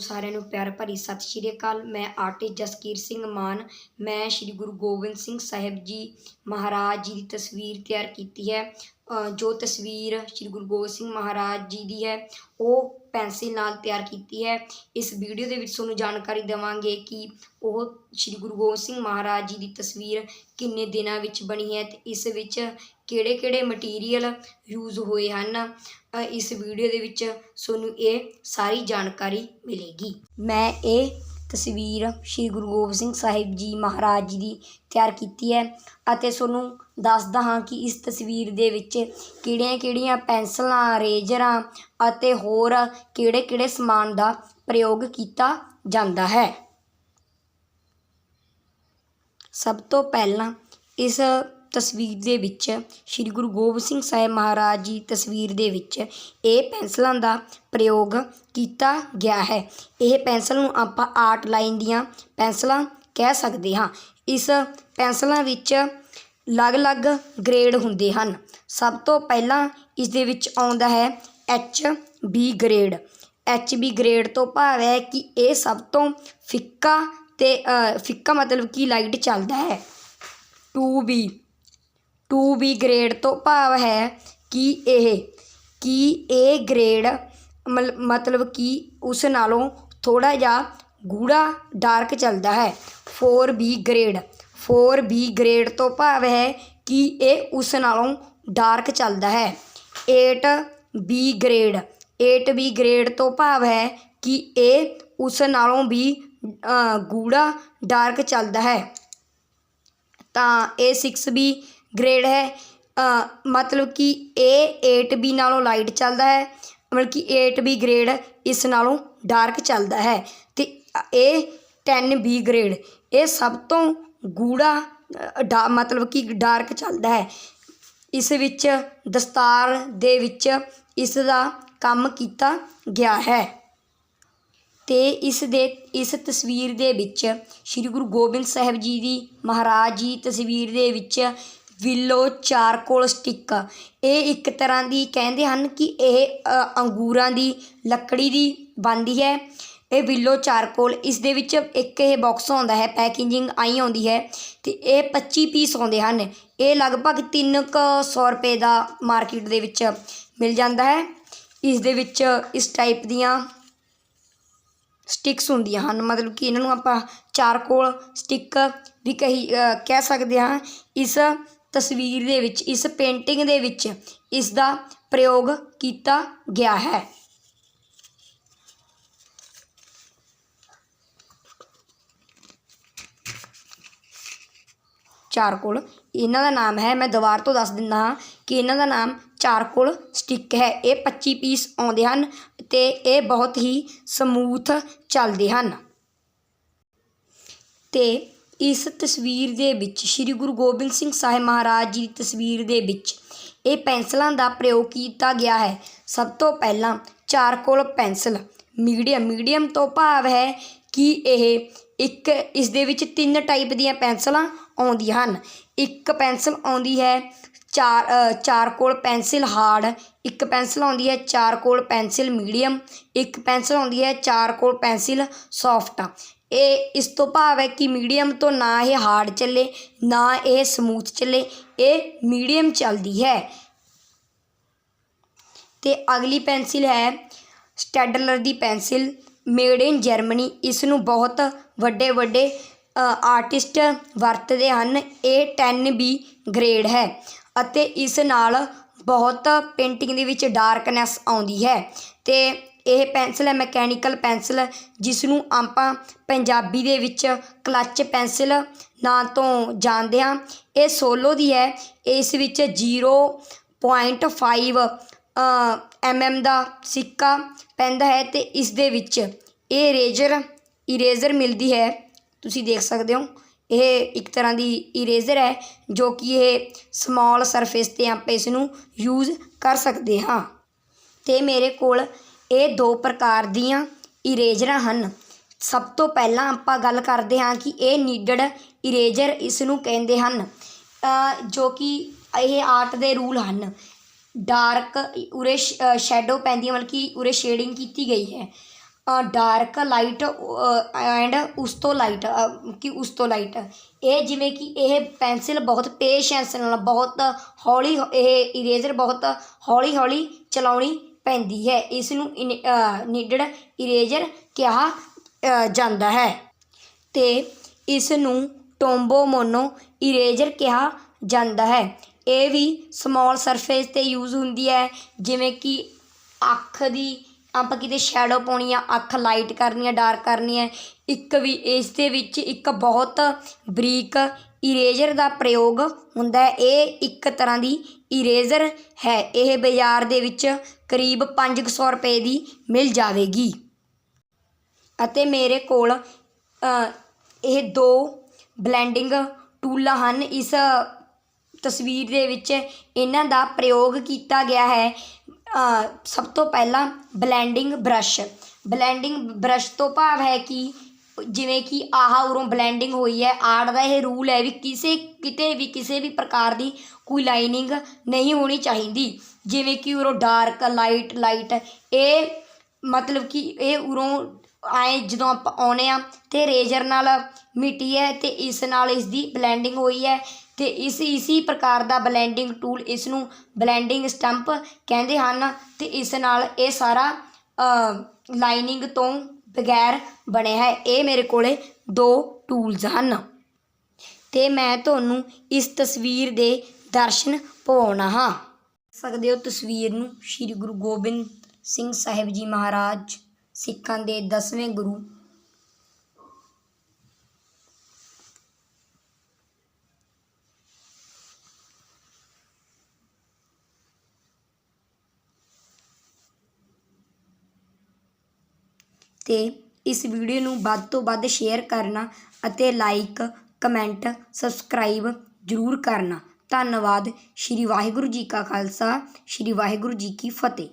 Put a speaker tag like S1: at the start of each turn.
S1: ਨੂੰ ਸਾਰਿਆਂ ਨੂੰ ਪਿਆਰ ਭਰੀ ਸਤਿ ਸ਼੍ਰੀ ਅਕਾਲ। ਮੈਂ ਆਰਟਿਸਟ ਜਸਕੀਰ ਸਿੰਘ ਮਾਨ। ਮੈਂ ਸ੍ਰੀ ਗੁਰੂ ਗੋਬਿੰਦ ਸਿੰਘ ਸਾਹਿਬ ਜੀ ਮਹਾਰਾਜ ਜੀ ਦੀ ਤਸਵੀਰ ਤਿਆਰ ਕੀਤੀ ਹੈ। ਜੋ ਤਸਵੀਰ ਸ੍ਰੀ ਗੁਰੂ ਗੋਬਿੰਦ ਸਿੰਘ ਮਹਾਰਾਜ ਜੀ ਦੀ ਹੈ, ਉਹ ਪੈਨਸਿਲ ਨਾਲ ਤਿਆਰ ਕੀਤੀ ਹੈ। ਇਸ ਵੀਡੀਓ ਦੇ ਵਿੱਚ ਤੁਹਾਨੂੰ ਜਾਣਕਾਰੀ ਦੇਵਾਂਗੇ ਕਿ ਉਹ ਸ੍ਰੀ ਗੁਰੂ ਗੋਬਿੰਦ ਸਿੰਘ ਮਹਾਰਾਜ ਜੀ ਦੀ ਤਸਵੀਰ ਕਿੰਨੇ ਦਿਨਾਂ ਵਿੱਚ ਬਣੀ ਹੈ ਤੇ ਇਸ ਵਿੱਚ ਕਿਹੜੇ ਕਿਹੜੇ ਮਟੀਰੀਅਲ ਯੂਜ਼ ਹੋਏ ਹਨ। ਇਸ ਵੀਡੀਓ ਦੇ ਵਿੱਚ ਤੁਹਾਨੂੰ ਇਹ ਸਾਰੀ ਜਾਣਕਾਰੀ ਮਿਲੇਗੀ। ਮੈਂ ਇਹ ਤਸਵੀਰ ਸ੍ਰੀ ਗੁਰੂ ਗੋਬਿੰਦ ਸਿੰਘ ਸਾਹਿਬ ਜੀ ਮਹਾਰਾਜ ਜੀ ਦੀ ਤਿਆਰ ਕੀਤੀ ਹੈ ਅਤੇ ਤੁਹਾਨੂੰ ਦੱਸਦਾ ਹਾਂ ਕਿ ਇਸ ਤਸਵੀਰ ਦੇ ਵਿੱਚ ਕਿਹੜੀਆਂ-ਕਿਹੜੀਆਂ ਪੈਨਸਲਾਂ, ਰੇਜਰਾਂ ਅਤੇ ਹੋਰ ਕਿਹੜੇ-ਕਿਹੜੇ ਸਮਾਨ ਦਾ ਪ੍ਰਯੋਗ ਕੀਤਾ ਜਾਂਦਾ ਹੈ। ਸਭ ਤੋਂ ਪਹਿਲਾਂ ਇਸ ਤਸਵੀਰ ਦੇ ਵਿੱਚ ਸ੍ਰੀ ਗੁਰੂ ਗੋਬਿੰਦ ਸਿੰਘ ਸਾਹਿਬ ਮਹਾਰਾਜ ਜੀ ਤਸਵੀਰ ਦੇ ਵਿੱਚ ਇਹ ਪੈਨਸਲਾਂ ਦਾ ਪ੍ਰਯੋਗ ਕੀਤਾ ਗਿਆ ਹੈ। ਇਹ ਪੈਨਸਲ ਨੂੰ ਆਪਾਂ ਆਰਟ ਲਾਈਨ ਦੀਆਂ ਪੈਨਸਲਾਂ ਕਹਿ ਸਕਦੇ ਹਾਂ। ਇਸ ਪੈਨਸਲਾਂ ਵਿੱਚ ਅਲੱਗ-ਅਲੱਗ ਗ੍ਰੇਡ ਹੁੰਦੇ ਹਨ। ਸਭ ਤੋਂ ਪਹਿਲਾਂ ਇਸ ਦੇ ਵਿੱਚ ਆਉਂਦਾ ਹੈ H B grade. H B grade ਤੋਂ ਭਾਵ ਹੈ ਕਿ ਇਹ ਸਭ ਤੋਂ ਫਿੱਕਾ ਤੇ ਫਿੱਕਾ ਮਤਲਬ ਕਿ ਲਾਈਟ ਚੱਲਦਾ ਹੈ। 2B ਟੂ ਬੀ ਗ੍ਰੇਡ ਤੋਂ ਭਾਵ ਹੈ ਕਿ ਇਹ ਕਿ ਇਹ ਗ੍ਰੇਡ ਮਲ- ਮਤਲਬ ਕਿ ਉਸ ਨਾਲੋਂ ਥੋੜ੍ਹਾ ਜਿਹਾ ਗੂੜਾ ਡਾਰਕ ਚੱਲਦਾ ਹੈ। Four 4B grade 4B grade ਤੋਂ ਭਾਵ ਹੈ ਕਿ ਇਹ ਉਸ ਨਾਲੋਂ ਡਾਰਕ ਚੱਲਦਾ ਹੈ। 8B ਗ੍ਰੇਡ 8B ਗ੍ਰੇਡ ਤੋਂ ਭਾਵ ਹੈ ਕਿ ਇਹ ਉਸ ਨਾਲੋਂ ਵੀ ਅ, ਗੂੜਾ ਡਾਰਕ ਚੱਲਦਾ ਹੈ। ਤਾਂ ਇਹ 6B ਗ੍ਰੇਡ ਹੈ। ਮਤਲਬ ਕਿ ਇਹ 8B ਨਾਲੋਂ ਲਾਈਟ ਚੱਲਦਾ ਹੈ। ਮਤਲਬ ਕਿ 8B ਗ੍ਰੇਡ ਇਸ ਨਾਲੋਂ ਡਾਰਕ ਚੱਲਦਾ ਹੈ। ਤੇ ਇਹ 10B ਗ੍ਰੇਡ, ਇਹ ਸਭ ਤੋਂ ਗੂੜਾ ਡਾ, ਮਤਲਬ ਕਿ ਡਾਰਕ ਚੱਲਦਾ ਹੈ। ਇਸ ਵਿੱਚ ਦਸਤਾਰ ਦੇ ਵਿੱਚ ਇਸ ਦਾ ਕੰਮ ਕੀਤਾ ਗਿਆ ਹੈ। ਤੇ ਇਸ ਦੇ, ਇਸ ਤਸਵੀਰ ਦੇ ਵਿੱਚ ਸ੍ਰੀ ਗੁਰੂ ਗੋਬਿੰਦ ਸਾਹਿਬ ਜੀ ਦੀ ਮਹਾਰਾਜ ਜੀ ਤਸਵੀਰ ਦੇ ਵਿੱਚ ਵਿਲੋ ਚਾਰਕੋਲ ਸਟਿੱਕ। ਇਹ ਇੱਕ ਤਰ੍ਹਾਂ ਦੀ ਕਹਿੰਦੇ ਹਨ ਕਿ ਇਹ ਅੰਗੂਰਾਂ ਦੀ ਲੱਕੜੀ ਦੀ ਬਣਦੀ ਹੈ। ਇਹ ਵਿਲੋ ਚਾਰਕੋਲ, ਇਸ ਦੇ ਵਿੱਚ ਇੱਕ ਇਹ ਬਾਕਸ ਆਉਂਦਾ ਹੈ ਪੈਕੇਜਿੰਗ ਆਈ ਆਉਂਦੀ ਹੈ ਤੇ ਇਹ 25 ਪੀਸ ਆਉਂਦੇ ਹਨ। ਇਹ ਲਗਭਗ 300 ਰੁਪਏ ਦਾ ਮਾਰਕੀਟ ਦੇ ਵਿੱਚ ਮਿਲ ਜਾਂਦਾ ਹੈ। ਇਸ ਦੇ ਵਿੱਚ ਇਸ ਟਾਈਪ ਦੀਆਂ ਸਟਿਕਸ ਹੁੰਦੀਆਂ ਹਨ। ਮਤਲਬ ਕਿ ਇਹਨਾਂ ਨੂੰ ਆਪਾਂ ਚਾਰਕੋਲ ਸਟਿੱਕ ਵੀ ਕਹੀ ਕਹਿ ਸਕਦੇ ਹਾਂ। ਇਸ ਤਸਵੀਰ ਦੇ ਵਿੱਚ, ਇਸ ਪੇਂਟਿੰਗ ਦੇ ਵਿੱਚ ਇਸ ਦਾ ਪ੍ਰਯੋਗ ਕੀਤਾ ਗਿਆ ਹੈ। ਚਾਰਕੋਲ, ਇਹਨਾਂ ਦਾ ਨਾਮ ਹੈ, ਮੈਂ ਦੁਬਾਰਾ ਤੋਂ ਦੱਸ ਦਿੰਦਾ ਹਾਂ ਕਿ ਇਹਨਾਂ ਦਾ ਨਾਮ ਚਾਰਕੋਲ ਸਟਿੱਕ ਹੈ। ਇਹ 25 ਪੀਸ ਆਉਂਦੇ ਹਨ ਤੇ ਇਹ ਬਹੁਤ ਹੀ ਸਮੂਥ ਚੱਲਦੇ ਹਨ। ਤੇ ਇਸ ਤਸਵੀਰ ਦੇ ਵਿੱਚ ਸ੍ਰੀ ਗੁਰੂ ਗੋਬਿੰਦ ਸਿੰਘ ਸਾਹਿਬ ਮਹਾਰਾਜ ਜੀ ਦੀ ਤਸਵੀਰ ਦੇ ਵਿੱਚ ਇਹ ਪੈਨਸਲਾਂ ਦਾ ਪ੍ਰਯੋਗ ਕੀਤਾ ਗਿਆ ਹੈ। ਸਭ ਤੋਂ ਪਹਿਲਾਂ ਚਾਰਕੋਲ ਪੈਨਸਲ। ਮੀਡੀਅਮ ਮੀਡੀਅਮ ਤੋਂ ਭਾਵ ਹੈ ਕਿ ਇਹ ਇੱਕ ਇਸ ਦੇ ਵਿੱਚ ਤਿੰਨ ਟਾਈਪ ਦੀਆਂ ਪੈਨਸਲਾਂ ਆਉਂਦੀਆਂ ਹਨ। ਇੱਕ ਪੈਨਸਲ ਆਉਂਦੀ ਹੈ ਚਾਰ ਅ, ਚਾਰਕੋਲ ਪੈਨਸਿਲ ਹਾਰਡ ਇੱਕ ਪੈਨਸਲ ਆਉਂਦੀ ਹੈ ਚਾਰਕੋਲ ਪੈਨਸਿਲ ਮੀਡੀਅਮ ਇੱਕ ਪੈਨਸਲ ਆਉਂਦੀ ਹੈ ਚਾਰਕੋਲ ਪੈਨਸਿਲ ਸੌਫਟ। ਇਹ ਇਸ ਤੋਂ ਭਾਵ ਹੈ ਕਿ ਮੀਡੀਅਮ ਤੋਂ ਨਾ ਇਹ ਹਾਰਡ ਚੱਲੇ, ਨਾ ਇਹ ਸਮੂਥ ਚੱਲੇ, ਇਹ ਮੀਡੀਅਮ ਚੱਲਦੀ ਹੈ। ਤੇ ਅਗਲੀ ਪੈਨਸਿਲ ਹੈ ਸਟੈਡਲਰ ਦੀ ਪੈਨਸਿਲ, ਮੇਡ ਇਨ ਜਰਮਨੀ। ਇਸ ਨੂੰ ਬਹੁਤ ਵੱਡੇ ਵੱਡੇ ਆਰਟਿਸਟ ਵਰਤਦੇ ਹਨ। ਇਹ 10B ਗ੍ਰੇਡ ਹੈ ਅਤੇ ਇਸ ਨਾਲ ਬਹੁਤ ਪੇਂਟਿੰਗ ਦੇ ਵਿੱਚ ਡਾਰਕਨੈਸ ਆਉਂਦੀ ਹੈ। ਤੇ ਇਹ ਪੈਨਸਲ ਹੈ, ਮਕੈਨੀਕਲ ਪੈਨਸਲ ਜਿਸ ਨੂੰ ਆਪਾਂ ਪੰਜਾਬੀ ਦੇ ਵਿੱਚ ਕਲੱਚ ਪੈਨਸਲ ਨਾਂ ਤੋਂ ਜਾਣਦੇ ਹਾਂ। ਇਹ ਸੋਲੋ ਦੀ ਹੈ। ਇਸ ਵਿੱਚ 0.5 ਐਮਐਮ ਦਾ ਸਿੱਕਾ ਪੈਂਦਾ ਹੈ ਤੇ ਇਸ ਦੇ ਵਿੱਚ ਇਹ ਰੇਜ਼ਰ, ਇਰੇਜ਼ਰ ਮਿਲਦੀ ਹੈ। ਤੁਸੀਂ ਦੇਖ ਸਕਦੇ ਹੋ, ਇਹ ਇੱਕ ਤਰ੍ਹਾਂ ਦੀ ਇਰੇਜ਼ਰ ਹੈ, ਜੋ ਕਿ ਇਹ ਸਮਾਲ ਸਰਫੇਸ ਤੇ ਆਪਾਂ ਇਸ ਨੂੰ ਯੂਜ਼ ਕਰ ਸਕਦੇ ਹਾਂ। ਤੇ ਮੇਰੇ ਕੋਲ ਇਹ ਦੋ ਪ੍ਰਕਾਰ ਦੀਆਂ ਇਰੇਜ਼ਰਾਂ ਹਨ। ਸਭ ਤੋਂ ਪਹਿਲਾਂ ਆਪਾਂ ਗੱਲ ਕਰਦੇ ਹਾਂ ਕਿ ਇਹ ਨੀਡਡ ਇਰੇਜ਼ਰ ਇਸ ਨੂੰ ਕਹਿੰਦੇ ਹਨ। ਜੋ ਕਿ ਇਹ ਆਰਟ ਦੇ ਰੂਲ ਹਨ। ਡਾਰਕ ਉਰੇ ਸ਼ੈਡੋ ਪੈਂਦੀ ਹੈ, ਮਤਲਬ ਕਿ ਉਰੇ ਸ਼ੇਡਿੰਗ ਕੀਤੀ ਗਈ ਹੈ। ਡਾਰਕ ਲਾਈਟ ਐਂਡ ਉਸ ਤੋਂ ਲਾਈਟ ਕਿ ਉਸ ਤੋਂ ਲਾਈਟ ਇਹ ਜਿਵੇਂ ਕਿ ਇਹ ਪੈਨਸਿਲ ਬਹੁਤ ਪੇਸ਼ੈਂਸ ਨਾਲ, ਬਹੁਤ ਹੌਲੀ, ਇਹ ਇਰੇਜ਼ਰ ਬਹੁਤ ਹੌਲੀ ਹੌਲੀ ਚਲਾਉਣੀ ਪੈਂਦੀ ਹੈ। ਇਸ ਨੂੰ ਨੀਡਡ ਇਰੇਜ਼ਰ ਕਿਹਾ ਜਾਂਦਾ ਹੈ। ਤੇ ਇਸ ਨੂੰ ਟੋਂਬੋ ਮੋਨੋ ਇਰੇਜ਼ਰ ਕਿਹਾ ਜਾਂਦਾ ਹੈ। ਇਹ ਵੀ ਸਮਾਲ ਸਰਫੇਸ ਤੇ ਯੂਜ਼ ਹੁੰਦੀ ਹੈ। ਜਿਵੇਂ ਕਿ ਅੱਖ ਦੀ, ਆਪਾਂ ਕਿਤੇ ਸ਼ੈਡੋ ਪਾਉਣੀ ਆ, ਅੱਖ ਲਾਈਟ ਕਰਨੀ ਆ ਡਾਰਕ ਕਰਨੀ ਹੈ ਇੱਕ ਵੀ, ਇਸ ਦੇ ਵਿੱਚ ਇੱਕ ਬਹੁਤ ਬਰੀਕ ਇਰੇਜ਼ਰ ਦਾ ਪ੍ਰਯੋਗ ਹੁੰਦਾ ਹੈ। ਇਹ ਇੱਕ ਤਰ੍ਹਾਂ ਦੀ ਇਰੇਜ਼ਰ ਹੈ। ਇਹ ਬਾਜ਼ਾਰ ਦੇ ਵਿੱਚ ਕਰੀਬ 500 ਰੁਪਏ ਦੀ ਮਿਲ ਜਾਵੇਗੀ। ਅਤੇ ਮੇਰੇ ਕੋਲ ਇਹ ਦੋ ਬਲੈਂਡਿੰਗ ਟੂਲਾਂ ਹਨ। ਇਸ ਤਸਵੀਰ ਦੇ ਵਿੱਚ ਇਹਨਾਂ ਦਾ ਪ੍ਰਯੋਗ ਕੀਤਾ ਗਿਆ ਹੈ। ਸਭ ਤੋਂ ਪਹਿਲਾਂ ਬਲੈਂਡਿੰਗ ਬ੍ਰਸ਼। ਬਲੈਂਡਿੰਗ ਬ੍ਰਸ਼ ਤੋਂ ਭਾਵ ਹੈ ਕਿ ਜਿਵੇਂ ਕਿ ਆਹ ਉਰੋਂ ਬਲੈਂਡਿੰਗ ਹੋਈ ਹੈ ਆਰਟ ਦਾ ਇਹ ਰੂਲ ਹੈ ਵੀ ਕਿਸੇ, ਕਿਤੇ ਵੀ, ਕਿਸੇ ਵੀ ਪ੍ਰਕਾਰ ਦੀ ਕੋਈ ਲਾਈਨਿੰਗ ਨਹੀਂ ਹੋਣੀ ਚਾਹੀਦੀ। ਜਿਵੇਂ ਕਿ ਉਰੋਂ ਡਾਰਕ ਲਾਈਟ ਲਾਈਟ ਇਹ ਮਤਲਬ ਕਿ ਇਹ ਉਰੋਂ ਆਏ ਜਦੋਂ ਆਪਾਂ ਆਉਨੇ ਆ, ਤੇ ਰੇਜ਼ਰ ਨਾਲ ਮਿੱਟੀ ਹੈ ਤੇ ਇਸ ਨਾਲ ਇਸ ਦੀ ਬਲੈਂਡਿੰਗ ਹੋਈ ਹੈ ਤੇ ਇਸ, ਇਸੀ ਪ੍ਰਕਾਰ ਦਾ ਬਲੈਂਡਿੰਗ ਟੂਲ ਇਸ ਨੂੰ ਬਲੈਂਡਿੰਗ ਸਟੰਪ ਕਹਿੰਦੇ ਹਨ ਤੇ ਇਸ ਨਾਲ ਇਹ ਸਾਰਾ ਲਾਈਨਿੰਗ ਤੋਂ ਬਗੈਰ ਬਣਿਆ ਹੈ। ਇਹ ਮੇਰੇ ਕੋਲੇ ਦੋ ਟੂਲਸ ਹਨ। ਤੇ ਮੈਂ ਤੁਹਾਨੂੰ ਇਸ ਤਸਵੀਰ ਦੇ ਦਰਸ਼ਨ ਪਵਾਉਣਾ ਹਾਂ। ਸਕਦੇ ਹੋ ਤਸਵੀਰ ਨੂੰ ਸ੍ਰੀ ਗੁਰੂ ਗੋਬਿੰਦ ਸਿੰਘ ਸਾਹਿਬ ਜੀ ਮਹਾਰਾਜ ਸਿੱਖਾਂ ਦੇ 10ਵੇਂ ਗੁਰੂ ਤੇ ਇਸ ਵੀਡੀਓ ਨੂੰ ਵੱਧ ਤੋਂ ਵੱਧ ਸ਼ੇਅਰ ਕਰਨਾ ਅਤੇ ਲਾਈਕ ਕਮੈਂਟ ਸਬਸਕ੍ਰਾਈਬ ਜ਼ਰੂਰ ਕਰਨਾ। ਧੰਨਵਾਦ। ਸ਼੍ਰੀ ਵਾਹਿਗੁਰੂ ਜੀ ਕਾ ਖਾਲਸਾ, ਸ਼੍ਰੀ ਵਾਹਿਗੁਰੂ ਜੀ ਕੀ ਫਤਿਹ।